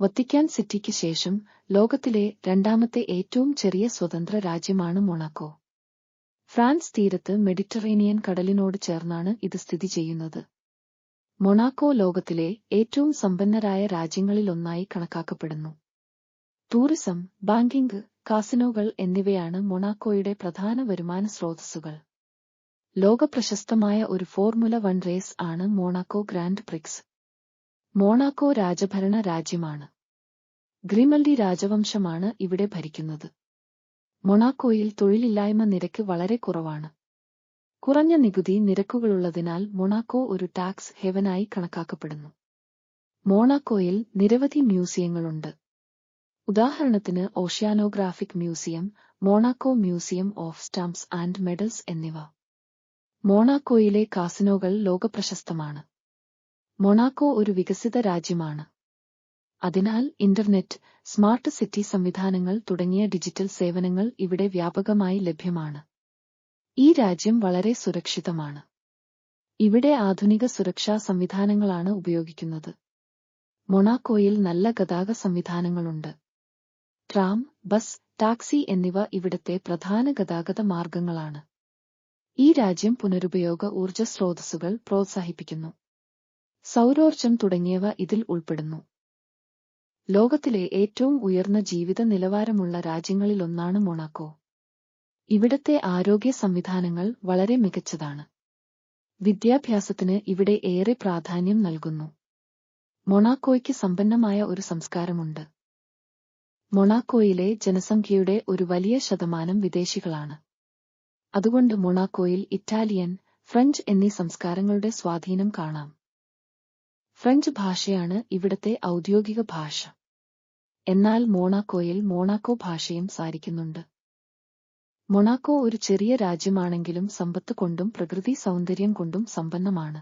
Vatican സിറ്റിക്ക് ശേഷം ലോകത്തിലെ രണ്ടാമത്തെ ഏറ്റവും ചെറിയ സ്വതന്ത്ര രാജ്യമാണ് മൊണാക്കോ. ഫ്രാൻസ് തീരത്ത് മെഡിറ്ററേനിയൻ കടലിനോട് ചേർന്നാണ് ഇത് സ്ഥിതി ചെയ്യുന്നത്. മൊണാക്കോ ലോകത്തിലെ ഏറ്റവും സമ്പന്നരായ രാജ്യങ്ങളിലൊന്നായി കണക്കാക്കപ്പെടുന്നു. ടൂറിസം ബാങ്കിംഗ് കാസിനോകൾ എന്നിവയാണ് മൊണാക്കോയുടെ പ്രധാന വരുമാന സ്രോതസ്സുകൾ. ലോകപ്രശസ്തമായ ഒരു ഫോർമുല വൺ റേസ് ആണ് മൊണാക്കോ ഗ്രാൻഡ് പ്രിക്സ്. മോണാക്കോ രാജഭരണ രാജ്യമാണ്. ഗ്രിമൽഡി രാജവംശമാണ് ഇവിടെ ഭരിക്കുന്നത്. മൊണാക്കോയിൽ തൊഴിലില്ലായ്മ നിരക്ക് വളരെ കുറവാണ്. കുറഞ്ഞ നികുതി നിരക്കുകളുള്ളതിനാൽ മൊണാക്കോ ഒരു ടാക്സ് ഹെവനായി കണക്കാക്കപ്പെടുന്നു. മോണാക്കോയിൽ നിരവധി മ്യൂസിയങ്ങളുണ്ട്. ഉദാഹരണത്തിന് oceanographic museum Monaco museum of stamps and medals എന്നിവ. മോണാക്കോയിലെ കാസിനോകൾ ലോകപ്രശസ്തമാണ്. മൊണാക്കോ ഒരു വികസിത രാജ്യമാണ്. അതിനാൽ ഇന്റർനെറ്റ് സ്മാർട്ട് സിറ്റി സംവിധാനങ്ങൾ തുടങ്ങിയ ഡിജിറ്റൽ സേവനങ്ങൾ ഇവിടെ വ്യാപകമായി ലഭ്യമാണ്. ഈ രാജ്യം വളരെ സുരക്ഷിതമാണ്. ഇവിടെ ആധുനിക സുരക്ഷാ സംവിധാനങ്ങളാണ് ഉപയോഗിക്കുന്നത്. മൊണാക്കോയിൽ നല്ല ഗതാഗത സംവിധാനങ്ങളുണ്ട്. ട്രാം ബസ് ടാക്സി എന്നിവ ഇവിടത്തെ പ്രധാന ഗതാഗത മാർഗങ്ങളാണ്. ഈ രാജ്യം പുനരുപയോഗ ഊർജ സ്രോതസ്സുകൾ പ്രോത്സാഹിപ്പിക്കുന്നു. സൗരോർജം തുടങ്ങിയവ ഇതിൽ ഉൾപ്പെടുന്നു. ലോകത്തിലെ ഏറ്റവും ഉയർന്ന ജീവിത നിലവാരമുള്ള രാജ്യങ്ങളിലൊന്നാണ് മൊണാക്കോ. ഇവിടത്തെ ആരോഗ്യ സംവിധാനങ്ങൾ വളരെ മികച്ചതാണ്. വിദ്യാഭ്യാസത്തിന് ഇവിടെ ഏറെ പ്രാധാന്യം നൽകുന്നു. മൊണാക്കോയ്ക്ക് സമ്പന്നമായ ഒരു സംസ്കാരമുണ്ട്. മൊണാക്കോയിലെ ജനസംഖ്യയുടെ ഒരു വലിയ ശതമാനം വിദേശികളാണ്. അതുകൊണ്ട് മൊണാക്കോയിൽ ഇറ്റാലിയൻ ഫ്രഞ്ച് എന്നീ സംസ്കാരങ്ങളുടെ സ്വാധീനം കാണാം. ഫ്രഞ്ച് ഭാഷയാണ് ഇവിടത്തെ ഔദ്യോഗിക ഭാഷ. എന്നാൽ മോണാക്കോയിൽ മോണാക്കോ ഭാഷയും സാരിക്കുന്നുണ്ട്. മൊണാക്കോ ഒരു ചെറിയ രാജ്യമാണെങ്കിലും സമ്പത്ത് കൊണ്ടും പ്രകൃതി സൗന്ദര്യം കൊണ്ടും സമ്പന്നമാണ്.